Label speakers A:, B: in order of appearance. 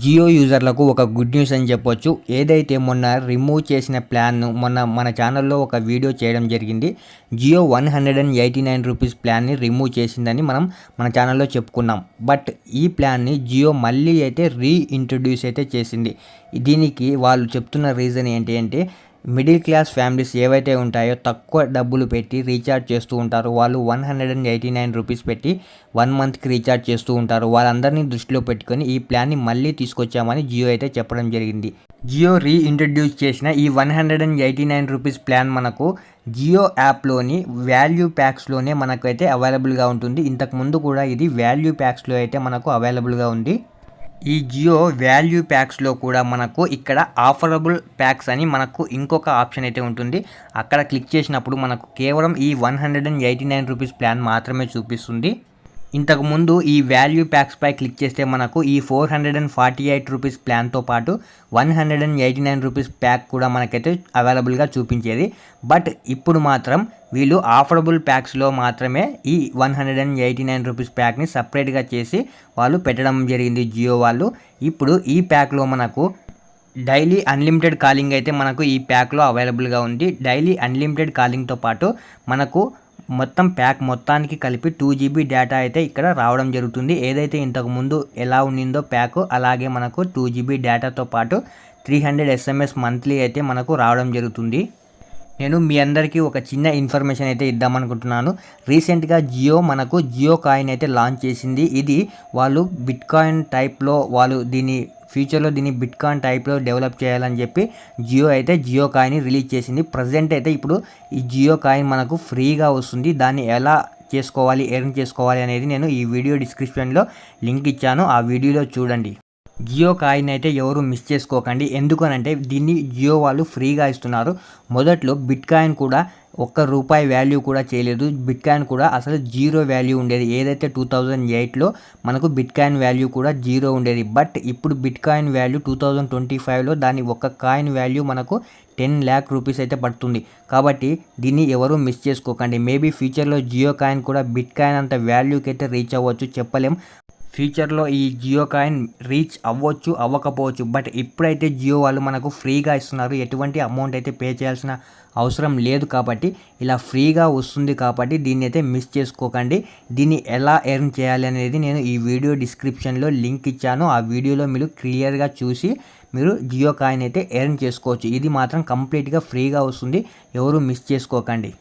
A: జియో యూజర్లకు ఒక good news అని చెప్పొచ్చు. ఏదైతే మొన్న రిమూవ్ చేసిన ప్లాన్ను మొన్న మన ఛానల్లో ఒక వీడియో చేయడం జరిగింది. Jio one hundred and eighty nine rupees ప్లాన్ని రిమూవ్ చేసిందని మనం మన ఛానల్లో చెప్పుకున్నాం. బట్ ఈ ప్లాన్ని జియో మళ్ళీ అయితే రీఇంట్రడ్యూస్ అయితే చేసింది. దీనికి వాళ్ళు చెప్తున్న రీజన్ ఏంటి అంటే మిడిల్ క్లాస్ ఫ్యామిలీస్ ఏవైతే ఉంటాయో తక్కువ డబ్బులు పెట్టి రీఛార్జ్ చేస్తూ ఉంటారు. వాళ్ళు one hundred and eighty nine rupees పెట్టి వన్ మంత్కి రీఛార్జ్ చేస్తూ ఉంటారు. వాళ్ళందరినీ దృష్టిలో పెట్టుకొని ఈ ప్లాన్ని మళ్ళీ తీసుకొచ్చామని జియో అయితే చెప్పడం జరిగింది. జియో రీఇంట్రడ్యూస్ చేసిన ఈ one hundred and eighty nine rupees plan మనకు జియో యాప్లోని వాల్యూ ప్యాక్స్లోనే మనకైతే అవైలబుల్గా ఉంటుంది. ఇంతకుముందు కూడా ఇది వాల్యూ ప్యాక్స్లో అయితే మనకు అవైలబుల్గా ఉంది. ఈ జియో వాల్యూ ప్యాక్స్లో కూడా మనకు ఇక్కడ ఆఫరబుల్ ప్యాక్స్ అని మనకు ఇంకొక ఆప్షన్ అయితే ఉంటుంది. అక్కడ క్లిక్ చేసినప్పుడు మనకు కేవలం ఈ one hundred and eighty nine rupees plan మాత్రమే చూపిస్తుంది. ఇంతకుముందు ఈ వాల్యూ ప్యాక్స్పై క్లిక్ చేస్తే మనకు ఈ four hundred and forty eight rupees ప్లాన్తో పాటు one hundred and eighty nine rupees pack కూడా మనకైతే అవైలబుల్గా చూపించేది. బట్ ఇప్పుడు మాత్రం వీళ్ళు ఆఫరబుల్ ప్యాక్స్లో మాత్రమే ఈ one hundred and eighty nine rupees ప్యాక్ని సపరేట్గా చేసి వాళ్ళు పెట్టడం జరిగింది జియో వాళ్ళు. ఇప్పుడు ఈ ప్యాక్లో మనకు డైలీ అన్లిమిటెడ్ కాలింగ్ అయితే మనకు ఈ ప్యాక్లో అవైలబుల్గా ఉంది. డైలీ అన్లిమిటెడ్ కాలింగ్తో పాటు మనకు మొత్తం ప్యాక్ మొత్తానికి కలిపి టూ జీబీ డేటా అయితే ఇక్కడ రావడం జరుగుతుంది. ఏదైతే ఇంతకు ముందు ఎలా ఉండిందో ప్యాక్ అలాగే మనకు టూ జీబీ డేటాతో పాటు త్రీ హండ్రెడ్ ఎస్ఎంఎస్ మంత్లీ అయితే మనకు రావడం జరుగుతుంది. నేను మీ అందరికీ ఒక చిన్న ఇన్ఫర్మేషన్ అయితే ఇద్దామనుకుంటున్నాను రీసెంట్గా జియో మనకు జియో కాయిన్ అయితే లాంచ్ చేసింది. ఇది వాళ్ళు బిట్ కాయిన్ టైప్లో వాళ్ళు దీన్ని ఫ్యూచర్లో దీన్ని బిట్ కాయిన్ టైప్లో డెవలప్ చేయాలని చెప్పి జియో అయితే జియో కాయిన్ రిలీజ్ చేసింది. ప్రజెంట్ అయితే ఇప్పుడు ఈ జియో కాయిన్ మనకు ఫ్రీగా వస్తుంది. దాన్ని ఎలా చేసుకోవాలి ఎర్న్ చేసుకోవాలి అనేది నేను ఈ వీడియో డిస్క్రిప్షన్లో లింక్ ఇచ్చాను. ఆ వీడియోలో చూడండి. జియో కాయిన్ అయితే ఎవరు మిస్ చేసుకోకండి. ఎందుకనంటే దీన్ని జియో వాళ్ళు ఫ్రీగా ఇస్తున్నారు. మొదట్లో బిట్ కాయిన్ కూడా ఒక్క రూపాయి వాల్యూ కూడా చేయలేదు. బిట్ కాయిన్ కూడా అసలు జీరో వాల్యూ ఉండేది. ఏదైతే టూ థౌజండ్ ఎయిట్లో మనకు బిట్ కాయిన్ వాల్యూ కూడా జీరో ఉండేది. బట్ ఇప్పుడు bitcoin value two thousand twenty ఫైవ్లో దాని ఒక్క కాయిన్ వాల్యూ మనకు టెన్ ల్యాక్ రూపీస్ అయితే పడుతుంది. కాబట్టి దీన్ని ఎవరు మిస్ చేసుకోకండి. మేబీ ఫ్యూచర్లో జియో కాయిన్ కూడా బిట్ కాయిన్ అంత వాల్యూకి అయితే రీచ్ అవ్వచ్చు. చెప్పలేం. ఫ్యూచర్లో ఈ జియో కాయిన్ రీచ్ అవ్వచ్చు అవ్వకపోవచ్చు. బట్ ఇప్పుడైతే జియో వాళ్ళు మనకు ఫ్రీగా ఇస్తున్నారు. ఎటువంటి అమౌంట్ అయితే పే చేయాల్సిన అవసరం లేదు కాబట్టి ఇలా ఫ్రీగా వస్తుంది కాబట్టి దీన్ని అయితే మిస్ చేసుకోకండి. దీన్ని ఎలా ఎర్న్ చేయాలి అనేది నేను ఈ వీడియో డిస్క్రిప్షన్లో లింక్ ఇచ్చాను. ఆ వీడియోలో మీరు క్లియర్గా చూసి మీరు జియో కాయిన్ అయితే ఎర్న్ చేసుకోవచ్చు. ఇది మాత్రం కంప్లీట్గా ఫ్రీగా వస్తుంది. ఎవరు మిస్ చేసుకోకండి.